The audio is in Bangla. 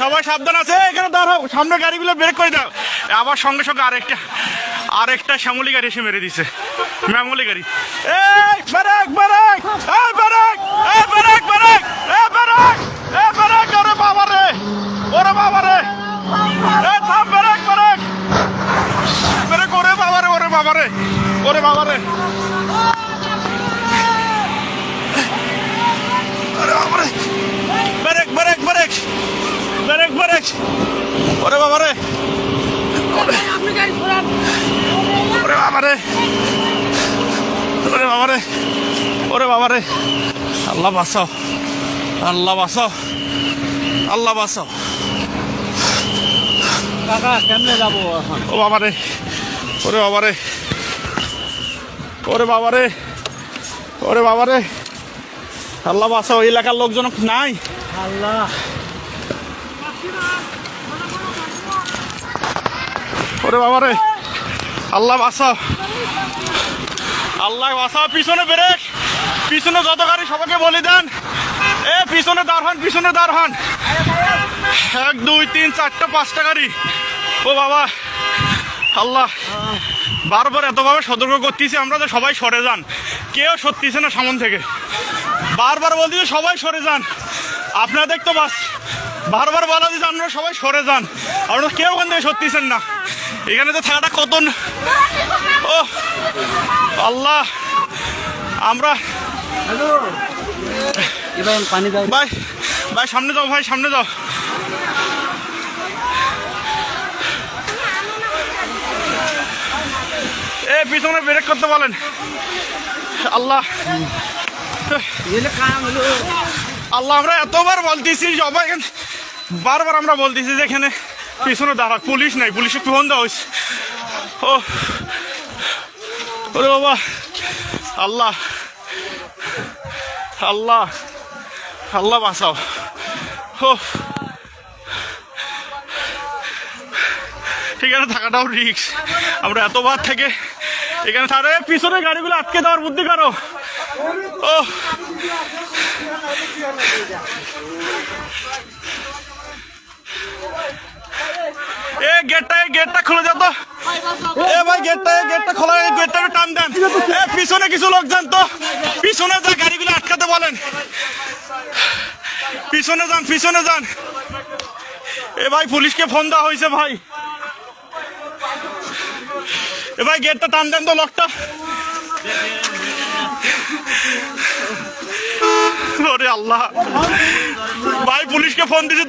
সবাই সাবধান আছে, এখানে দাঁড়াও, সামনে গাড়িগুলো ব্রেক করে দাও। আবার সঙ্গে সঙ্গে আরেকটা আরেকটা শ্যামলি গাড়ি এসে মেরে দিছে। ম্যামলি গাড়ি। এই, ব্রেক ব্রেক, এই ব্রেক এই, ব্রেক ব্রেক, এই ব্রেক এই, ব্রেক, ওরে বাবা রে, ওরে বাবা রে। এই, থাম, ব্রেক ব্রেক। ব্রেক, ওরে বাবা রে, ওরে বাবা রে, ওরে বাবা রে আরে বাবা রে brake brake brake brake brake ওরে বাবা রে। ওরে বাবা রে। ওরে বাবা রে। ওরে বাবা রে। আল্লাহ বাঁচাও। আল্লাহ বাঁচাও। আল্লাহ বাঁচাও। কাকা কেমনে যাব ও বাবা রে। ওরে বাবা রে। ওরে বাবা রে। ওরে বাবা রে। আল্লাহ বাঁচাও। এই এলাকার লোকজন নাই? আল্লাহ। ওরে বাবা রে। আল্লাহ বাঁচাও আল্লাহ বাঁচাও পিছনে ব্রেক। পিছনে যত গাড়ি সবাইকে বলে দেন। এ, পিছনে দাঁড় হন পিছনে দাঁড় হন এক, দুই, তিন, চারটা, পাঁচটা গাড়ি। ও বাবা। আল্লাহ, বারবার এতভাবে সতর্ক করতেছি আমরা যে সবাই সরে যান। কেউ সত্যিছে না সামন থেকে। বারবার বলতেছি সবাই সরে যান। আপনাদের তো বাস। বারবার বলা দিচ্ছে আপনারা সবাই সরে যান। আপনারা কেউ ওখান থেকে সত্যিছেন না। এখানে তো থাকাটা কত ও, আল্লাহ, আমরা ভাই ভাই, সামনে যাও, ভাই, সামনে যাও। এ, পিছনে ব্রেক করতে বলেন। আল্লাহ। আল্লাহ, আমরা এতবার বলতেছি সবাই বারবার আমরা বলতেছি যে এখানে পিছনে দাঁড়া, পুলিশ নাই, পুলিশে ফোন দেওয়া হয়েছে ও ওরে বাবা, আল্লাহ আল্লাহ আল্লাহ বাঁচাও। ও এখানে থাকাটাও রিক্স আমরা এতবার থেকে এখানে তাহলে পিছনে গাড়িগুলো আটকে দেওয়ার বুদ্ধি করো। ও এ গেটটা এই গেটটা খুলে যাও তো। এ ভাই গেটটা এই গেটটা খোলা গেটটা একটু পিছনে কিছু লোক যান তো। পিছনে যা গাড়িগুলো আটকাতে বলেন। পিছনে যান পিছনে যান। এ ভাই, পুলিশকে ফোন দেওয়া হয়েছে ভাই। এ ভাই, গেটটা টান দেন তো লকটা। আল্লাহ। ভাই, পুলিশকে ফোন দিছে